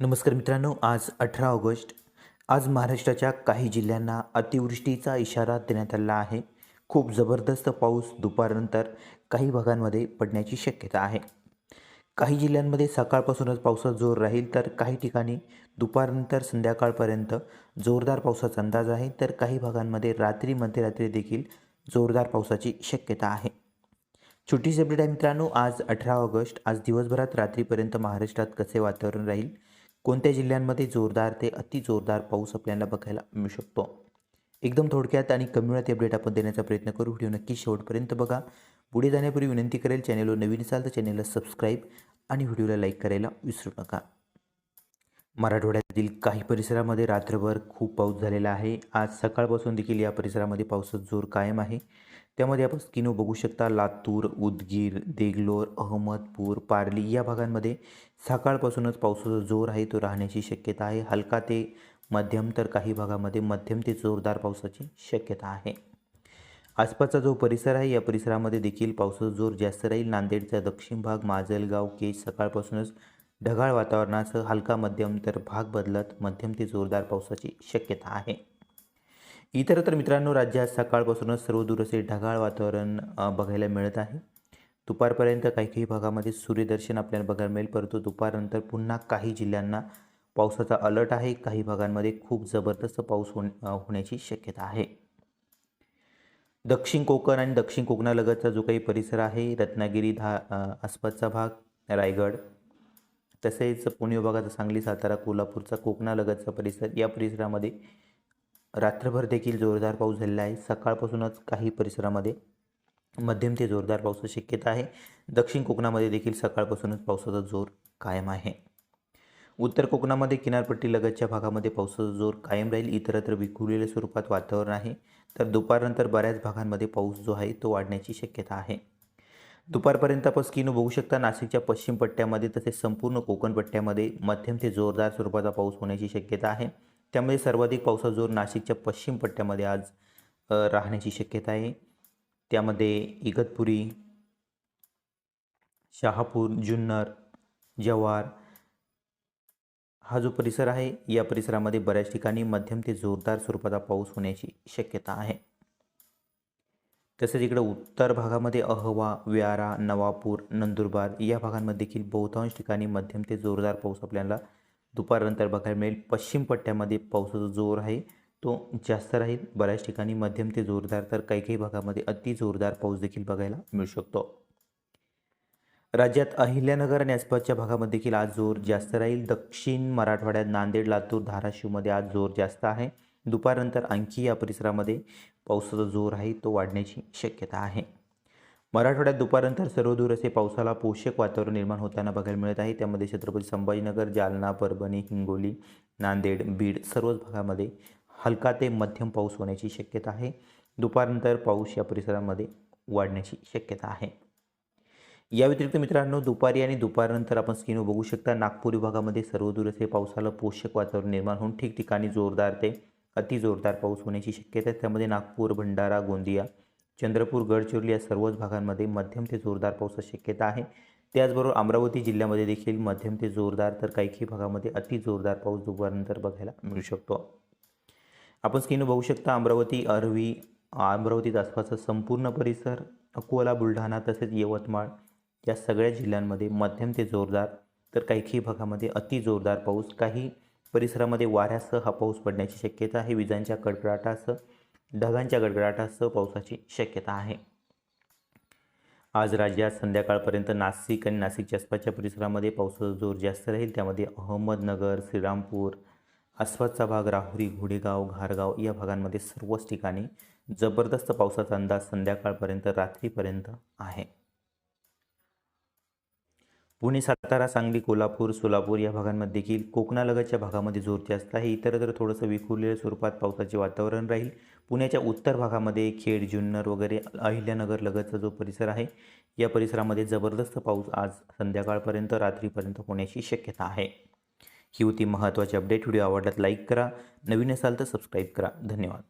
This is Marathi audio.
नमस्कार मित्रांनो आज अठरा ऑगस्ट. आज महाराष्ट्राच्या काही जिल्ह्यांना अतिवृष्टीचा इशारा देण्यात आला आहे. खूप जबरदस्त पाऊस दुपारनंतर काही भागांमध्ये पडण्याची शक्यता आहे. काही जिल्ह्यांमध्ये सकाळपासूनच पावसाचा जोर राहील तर काही ठिकाणी दुपारनंतर संध्याकाळपर्यंत जोरदार पावसाचा अंदाज आहे तर काही भागांमध्ये रात्री मध्यरात्री देखील जोरदार पावसाची शक्यता आहे. छोटीशी अपडेट आहे मित्रांनो आज अठरा ऑगस्ट. आज दिवसभरात रात्रीपर्यंत महाराष्ट्रात कसे वातावरण राहील? कोणत्या जिल्ह्यांमध्ये जोरदार ते अति जोरदार पाऊस आपल्याला बघायला मिळू शकतो? एकदम थोडक्यात आणि कमी वेळात अपडेट आपण देण्याचा प्रयत्न करू. व्हिडिओ नक्की शेवटपर्यंत बघा. पुढे जाण्यापूर्वी विनंती करेल चॅनलवर नवीन असाल तर चॅनलला सबस्क्राईब आणि व्हिडिओला लाईक करायला विसरू नका. मराठवाड्यातील काही परिसरामध्ये रात्रभर खूप पाऊस झालेला आहे. आज सकाळपासून देखील या परिसरामध्ये पावसाचा जोर कायम आहे. त्यामध्ये आपण स्किनो बघू शकता. लातूर उदगीर देगलोर अहमदपूर पारली या भागांमध्ये सकाळपासूनच पावसाचा जोर आहे. तो राहण्याची शक्यता आहे. हलका ते मध्यम तर काही भागामध्ये मध्यम ते जोरदार पावसाची शक्यता आहे. आसपासचा जो परिसर आहे या परिसरामध्ये देखील पावसाचा जोर जास्त राहील. नांदेडचा दक्षिण भाग माजलगाव केज सकाळपासूनच ढगाळ वातावरणासह हलका मध्यम तर भाग बदलत मध्यम ते जोरदार पावसाची शक्यता आहे. इतर तर मित्रांनो राज्यात सकाळपासूनच सर्वदूर असे ढगाळ वातावरण बघायला मिळत आहे. दुपारपर्यंत काही काही भागामध्ये सूर्यदर्शन आपल्याला बघायला मिळेल परंतु दुपारनंतर पुन्हा काही जिल्ह्यांना पावसाचा अलर्ट आहे. काही भागांमध्ये खूप जबरदस्त पाऊस होण होण्याची शक्यता आहे. दक्षिण कोकण आणि दक्षिण कोकणालगतचा जो काही परिसर आहे रत्नागिरी धा आसपासचा भाग रायगड तसेच पुणे विभागाचा सांगली सातारा कोल्हापूरचा कोकणालगतचा परिसर या परिसरामध्ये रात्रभर देखील जोरदार पाऊस झालेला आहे. सकाळपासूनच काही परिसरामध्ये मध्यम ते जोरदार पावसाची शक्यता आहे. दक्षिण कोकणामध्ये देखील सकाळपासूनच पावसाचा जोर कायम आहे. उत्तर कोकणामध्ये किनारपट्टी लगतच्या भागामध्ये पावसाचा जोर कायम राहील. इतरत्र विखुरलेल्या स्वरूपात वातावरण आहे. तर दुपारनंतर बऱ्याच भागांमध्ये पाऊस जो आहे तो वाढण्याची शक्यता आहे. दुपारपर्यंत आपण स्कीन बघू शकता नाशिकच्या पश्चिम पट्ट्यामध्ये तसेच संपूर्ण कोकण पट्ट्यामध्ये मध्यम ते जोरदार स्वरूपाचा पाऊस होण्याची शक्यता आहे. त्यामुळे सर्वाधिक पावसाचा जोर नाशिकच्या पश्चिम पट्ट्यामध्ये आज राहण्याची शक्यता आहे. त्यामध्ये इगतपुरी शहापूर जुन्नर जव्हार हा जो परिसर आहे या परिसरामध्ये बऱ्याच ठिकाणी मध्यम ते जोरदार स्वरूपाचा पाऊस होण्याची शक्यता आहे. तसेच इकडे उत्तर भागामध्ये अहवा व्यारा नवापूर नंदुरबार या भागांमध्ये देखील बहुतांश ठिकाणी मध्यम ते जोरदार पाऊस आपल्याला दुपारनंतर बघायला मिळेल. पश्चिम पट्ट्यामध्ये पावसाचा जोर आहे. तो जास्त राहील. बऱ्याच ठिकाणी मध्यम ते जोरदार तर काही काही भागामध्ये अति जोरदार पाऊस देखील बघायला मिळू शकतो. राज्यात अहिल्यानगर आणि आसपासच्या भागामध्ये देखील आज जोर जास्त राहील. दक्षिण मराठवाड्यात नांदेड लातूर धाराशिवमध्ये आज जोर जास्त आहे. दुपारनंतर आणखी या परिसरामध्ये पावसाचा जोर आहे तो वाढण्याची शक्यता आहे. मराठवाड्यात दुपारनंतर सर्वदूर असे पावसाला पोषक वातावरण निर्माण होताना बघायला मिळत आहे. त्यामध्ये छत्रपती संभाजीनगर जालना परभणी हिंगोली नांदेड बीड सर्वच भागामध्ये हलका ते मध्यम पाऊस होण्याची शक्यता आहे. दुपारनंतर पाऊस या परिसरामध्ये वाढण्याची शक्यता आहे. या व्यतिरिक्त मित्रांनो दुपारी आणि दुपारनंतर आपण स्क्रीनवर बघू शकता नागपूर विभागामध्ये सर्वदूर असे पावसाला पोषक वातावरण निर्माण होऊन ठिकठिकाणी जोरदार ते अति जोरदार पाऊस होण्याची शक्यता आहे. त्यामध्ये नागपूर भंडारा गोंदिया चंद्रपूर गडचिरोली या सर्वच भागांमध्ये मध्यम ते जोरदार पावसाची शक्यता आहे. त्याचबरोबर अमरावती जिल्ह्यामध्ये देखील मध्यम ते जोरदार तर काही काही भागामध्ये अति जोरदार पाऊस दुपारनंतर बघायला मिळू शकतो. आपण स्क्रीन बघू शकता अमरावती अरवी अमरावतीत आसपासचा संपूर्ण परिसर अकोला बुलढाणा तसेच यवतमाळ या सगळ्या जिल्ह्यांमध्ये मध्यम ते जोरदार तर काही काही भागामध्ये अति जोरदार पाऊस. काही परिसरामध्ये वाऱ्यासह हा पाऊस पडण्याची शक्यता आहे. विजांच्या कडकडाटासह ढगांच्या गडगडाटासह पावसाची शक्यता आहे. आज राज्यात संध्याकाळपर्यंत नाशिक आणि नाशिकच्या आसपासच्या परिसरामध्ये पावसाचा जोर जास्त राहील. त्यामध्ये अहमदनगर श्रीरामपूर आसपासचा भाग राहुरी घोडेगाव घारगाव या भागांमध्ये सर्वच ठिकाणी जबरदस्त पावसाचा अंदाज संध्याकाळपर्यंत रात्रीपर्यंत आहे. पुणे सातारा सांगली कोल्हापूर सोलापूर या भागांमध्ये देखील कोकणालगतच्या भागामध्ये जोरचे जास्त आहे. इतरत्र थोडंसं विखुरलेल्या स्वरूपात पावसाचे वातावरण राहील. पुण्याच्या उत्तर भागामध्ये खेड जुन्नर वगैरे अहिल्यानगर लगतचा जो परिसर आहे या परिसरामध्ये जबरदस्त पाऊस आज संध्याकाळपर्यंत रात्रीपर्यंत होण्याची शक्यता आहे. ही होती महत्त्वाची अपडेट. व्हिडिओ आवडल्यात लाईक करा. नवीन असाल तर सबस्क्राईब करा. धन्यवाद.